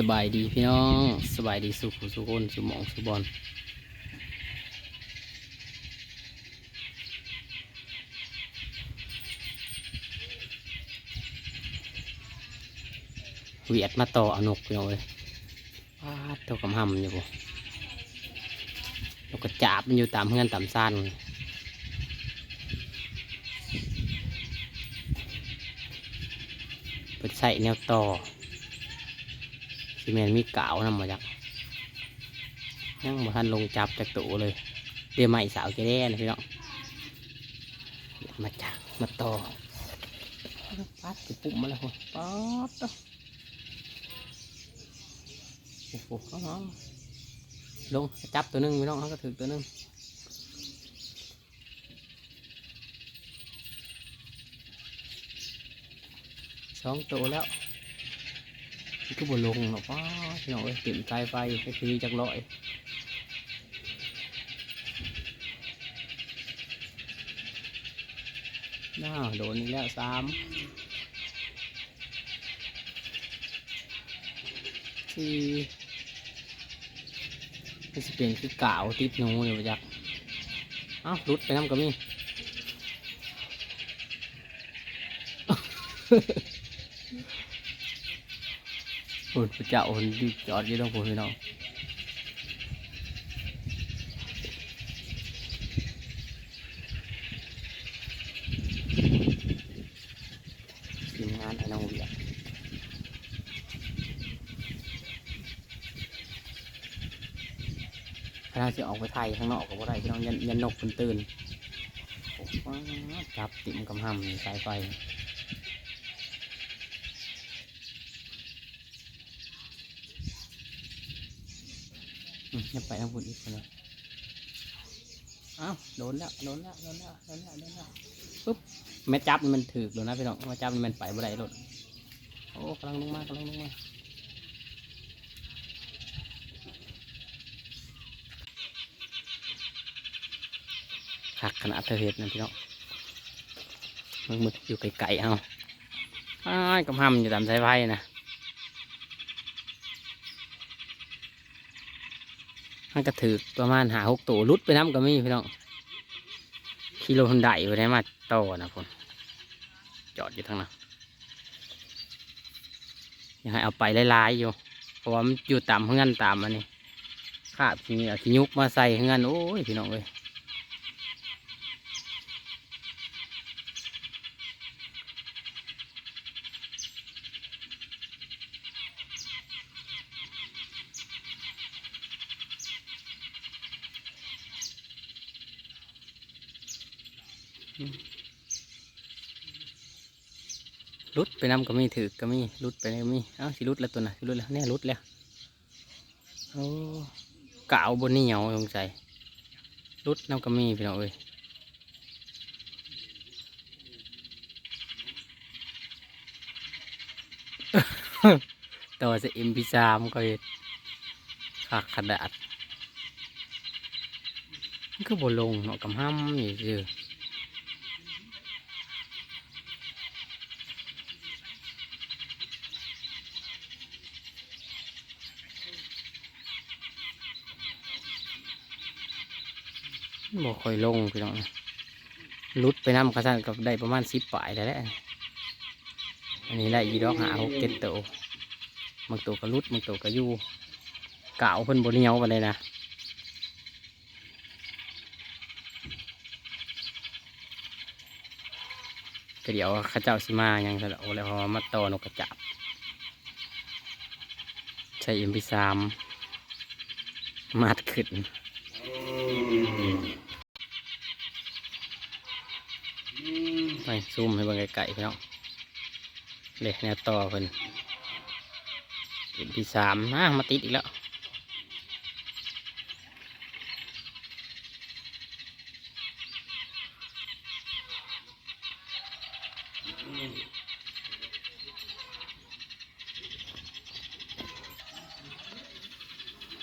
สบายดีพี่น้องสบายดีสุขสุขคนสุมองสุบอลเวียดมาต่อเอานกพี่น้องเลยว้าตัวกำหำอยู่บ่นกกระจาบมันอยู่ตามเพื่อนตามซ่านเลยเปิดใส่แนวต่อ ซีเมนมีกาวนำมาจากยังมาทันลงจับจากตัวเลยเดี๋ยวใหม่สาวแกแด่นะพี่น้องเดี๋ยวมาจากมาต่อปัดจะปุ่มมาแล้วโหป๊อดโอ้โหเอาๆลงจับตัวหนึงพี่น้องเขาก็ถือตัวหนึงสองตัวแล้ว มันก็บนลงหรอกป้าพี่น้องเอ้ยติ่มไกลไปไปทีจักร้อยน่าโดนอีกแล้วสามสี่มันจะเป็นคือกาวติดหนูอยู่ประจักเอ้าวรุดไปน้ำก็มีหุ่ นพระเจ้าหุ่นดีจอดยี่ตรงผมพี่น้องทีมงานไอ้น้องเวียดพระจะออกไปไทยข้างนอกกับว่าไรพี่น้องยันยันนกคนตื่นจับติ่มกำห้ำสายไฟ ยังไปทางบุญอีกคนเลยอ้าวโดนแล้วโดนแล้วโดนแล้วโดนแล้วโดนแล้วปุ๊บแม่จับนี่มันถือเลยนะพี่น้องแม่จับนี่มันไปบ่ได้รถโอ้กำลังลงมากำลังลงมาหักขนาดเธอเห็ดนะพี่น้องมึงมึกอยู่ไกลๆเอาอ้ายกำห้ำอยู่ตามสายไฟนะ มันก็ถือประมาณหาหกตัวลุดไปน้ำก็มีพี่น้องกิโลทันไดไปได้มาโตอนะคนจอดอยู่ทางนั้นยังให้เอาไปไลายๆอยู่เพราะว่ามันอยู่ตามเฮือนตามอันนี้ขาบที่เอาขี้ยุกมาใส่เฮือนโอ้ยพี่น้องเลย รุดไปน้ำก็มีถือก็มีรุดไปก็มีเอ้าสิรุดแล้วตัวน่ะสิรุดแล้วเนี่ยรุดแล้วโอ้กาวบนนี่เหนียวสงสัยรุดน้ำก็มีพี่น้องเอ้ยต่อจะเอ็มพีสามก็เห็นขากขนาดมันก็บลงเนาะกำห้ำนี่เจอ บ่ค่อยลงพี่น้องลุดไปน้ำกระสันกับได้ประมาณสิบปลายแล้วแหละอันนี้ได้ยีดอกหาหกเจ็ดตัวบางตัวก็ลุดบางตัวก็ยู่กาวเพิ่นบนเหนียวไปเลยนะก็เดี๋ยวข้าเจ้าสิมายังซะแล้แล้วพอมาต่อนกกระจับ ใช้เอ็มพีสามมาดขึ้นไป ซูมให้เบิ่งไกลๆพี่น้องเล็กแนวต่อเพิ่นเอ็มพีสามนะมาติดอีกแล้ว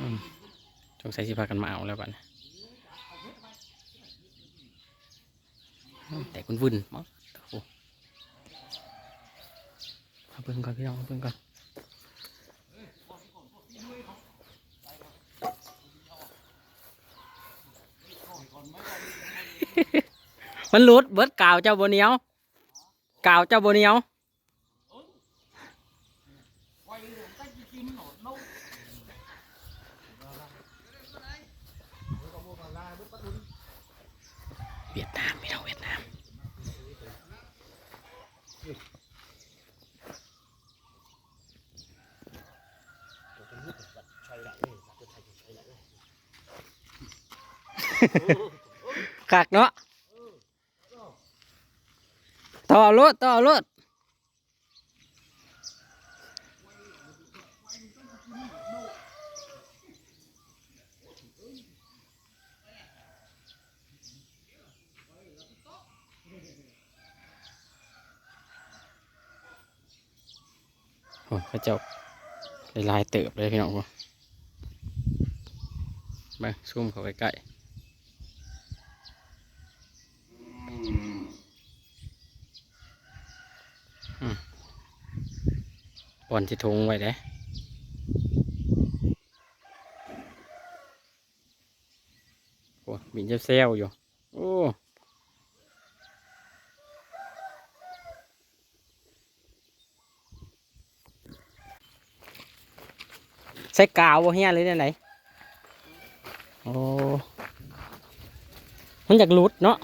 อืมสงสัยสิพากันมาเอาแล้วบัดนี้อืมแต่คุณวุ่นมั้ง เอาปืนก่อนพี่น้องเอาปืนก่อนมันหลุดเบิดกาวเจ้าบนเหนียวกาวเจ้าบนเหนียวเวียดนามไม่เท่าเวียด นามคักเนาะต่อรถต่อรถโอ้ยพระเจ้าลายๆเติบเลยพี่น้องบ่มาซูมเข้าไปใกล้ บอลที่ทงไว้เด้โอ้บินจะเซลอยู่ โอ้ใส่กาวบ่เฮียเลยเนี่ยไหนโอ้ มันอยากหลุดเนาะ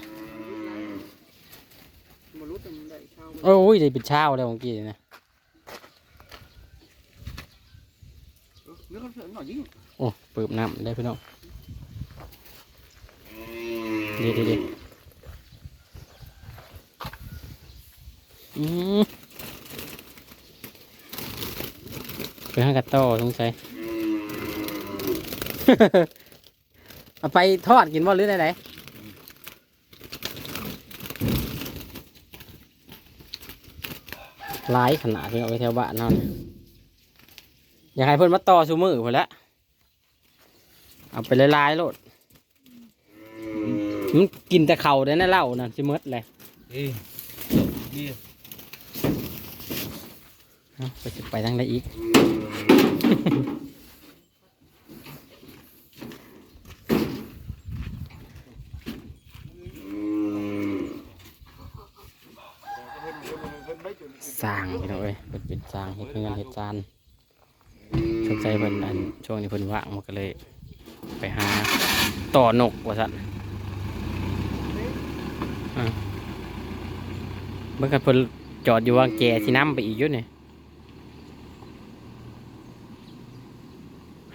มารู้แต่มันได้เข้าโอ้ยได้เป็นเช้าแล้วเมื่อกี้นะ เนื้อเขาเสือหน่อยยิ่ง โอ้เปิบน้ำได้พี่น้องดีดีดีอืมไปห้างกัตโต้สงสัย เอาไปทอดกินบ่หรือไหนหลายขนาดที่เอาไปแถวบ้านเนั่น อยากให้เพิ่นมาต่อชูมือเพิ่นแหล้วเอาไปหลายๆโลดมันกินแต่เข่าได้นะเหล้านั่นสิหมดเลยเอ้ยนี่เอาไปสิไปทางใดอีก สร้างพี่น้องเอ้ยเป็นเป็นสร้างเฮ็ดเงินเฮ็ดจานสน ใจเพิ่นอันช่วงนี้เพิ่นว่างมันก็เลย ไปหาต่อนกว่าซั่นเมื่อกันเพิ่นจอดอยู่วางแจสิน้ำไปอีกยู่นี่ย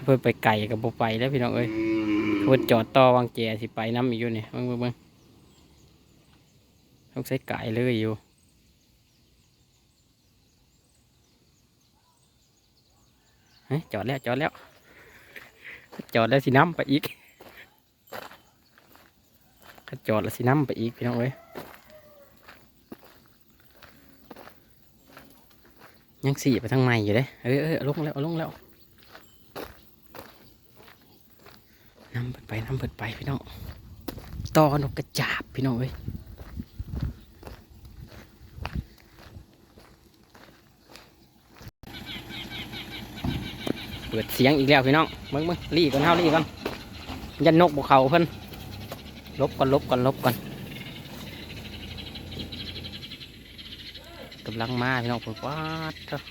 เพิ่นไปไก่กับบ่ไปแล้วพี่น้องเอ้ยเพิ่นจอดต่อวางแจสิไปน้ำอีกยู่นี่เบิ่งเบิ่งเบิ่งต้องใช้ไก่เลยอยู่ เฮ้ย จอดแล้วจอดแล้ว จอดแล้วสิน้ำไปอีกจอดแล้วสิน้ำไปอีกพี่น้องเอ้ยยังสี่ไปทางในอยู่เด้เอ้ยเอ้ยเอลงแล้วลงแล้วน้ำเปิดไปน้ำเปิดไปพี่น้องต่อนกกระจาบพี่น้องเอ้ย ปิดเสียงอีกแล้วพี่น้องมึงมึงรีก่อนเฮารีก่อนยันนกบกเขาเพิ่นลบก่อนลบก่อนลบก่อนกำลังมาพี่น้องเพิ่นว้าดเถอะ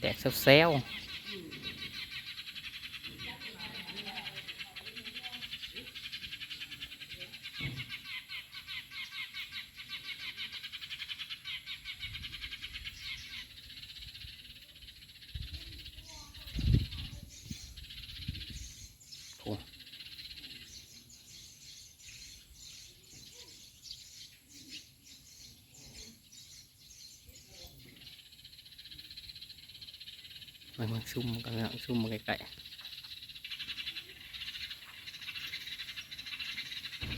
แตกเซลล์ มันมันซุ่มกันแล้วซุ่มมาไกลๆ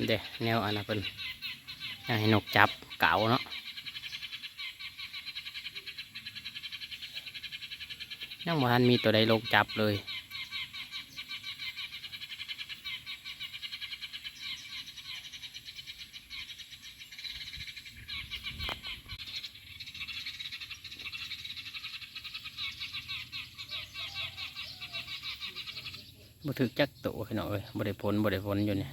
เด้แนวอันนั้นเป็นอยากให้นกจับเก่าเนาะยังบ่ทันมีตัวใดลงจับเลย ถึกจักตัวพี่น้องเอ้ยบ่ได้ผลบ่ได้ผลอยู่เนี่ย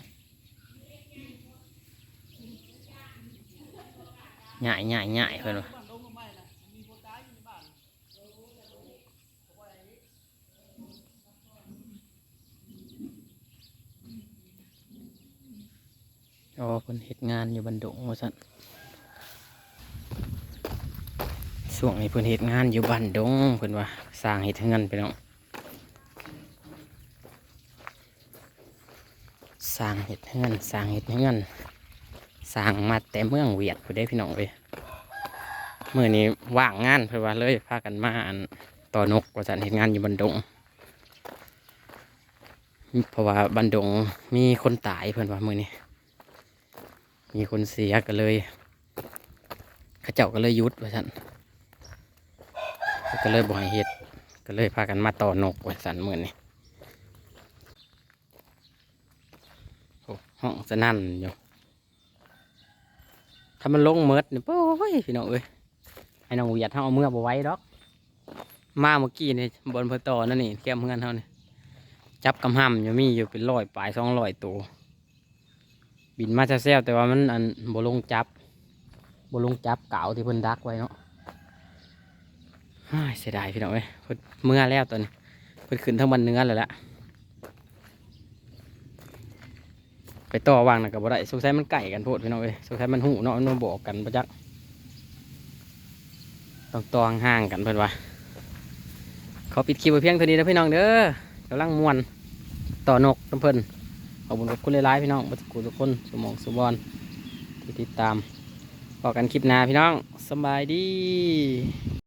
ใหญ่ใหญ่ใหญ่เพิ่นว่าอ๋อเพิ่นเฮ็ดงานอยู่บันดงว่าซั่นช่วงนี้เพิ่นเฮ็ดงานอยู่บันดงเพิ่นว่าสร้างเฮ็ดเงินไปน้อง สร้างเฮ็ดเงินสร้างเฮ็ดเงินสร้างมาแต่เมืองเวียดพุ่นได้พี่น้องเว้ยมื้อนี้ว่างงานเพิ่นว่าเลยพากันมาอันต่อนกว่าซั่นเฮ็ดงานอยู่บันดงเพราะว่าบันดงมีคนตายเพิ่นว่ามือนี้มีคนเสียก็เลยขาเจ้าก็เลยยุดว่าซั่นก็เลยบ่ให้เฮ็ดก็เลยพากันมาต่อนกว่าซั่นมื้อนี้โอ้ ห้องสนั่นอยู่ถ้ามันลงเมดเนี่ยโอ้ยพี่น้องเอ้ยให้น้องเวียดเฮาเอาเมื่อบ่ไว้ดอก มาเมื่อกี้นี่บนเพนต่อนั่นนี่แก้มเพื่อนเฮานี่จับกำห้ำอยู่มีอยู่เป็นร้อยปลายสองร้อยตัวบินมาจะแซวแต่ว่ามันอันบลงจับบลงจับเก่าที่เพิ่นดักไว้เนาะอ้าเสียดายพี่น้องเอ้ยเพิ่นเมื่อแล้วตอนนี้เพิ่นขึ้นทั้งบันเนื้อเลยละ ไปต่อวางนะกับบ่ได้สงสัยมันไก่กันโพดพี่น้องเอ้ยสงสัยมันหูเนาะมันบ่บอกกันประจักต้องตองห่างกันเพิ่อนว่าขอปิดคลิปไว้เพียงเท่านี้นะพี่น้องเด้อกำลังมวนต่อนกน้ำเพิ่นขอบคุณขอบคุณหลายๆพี่น้องบัสกุทุกคนสมองสุบอลที่ติดตามพอกันคลิปหน้าพี่น้องสบายดี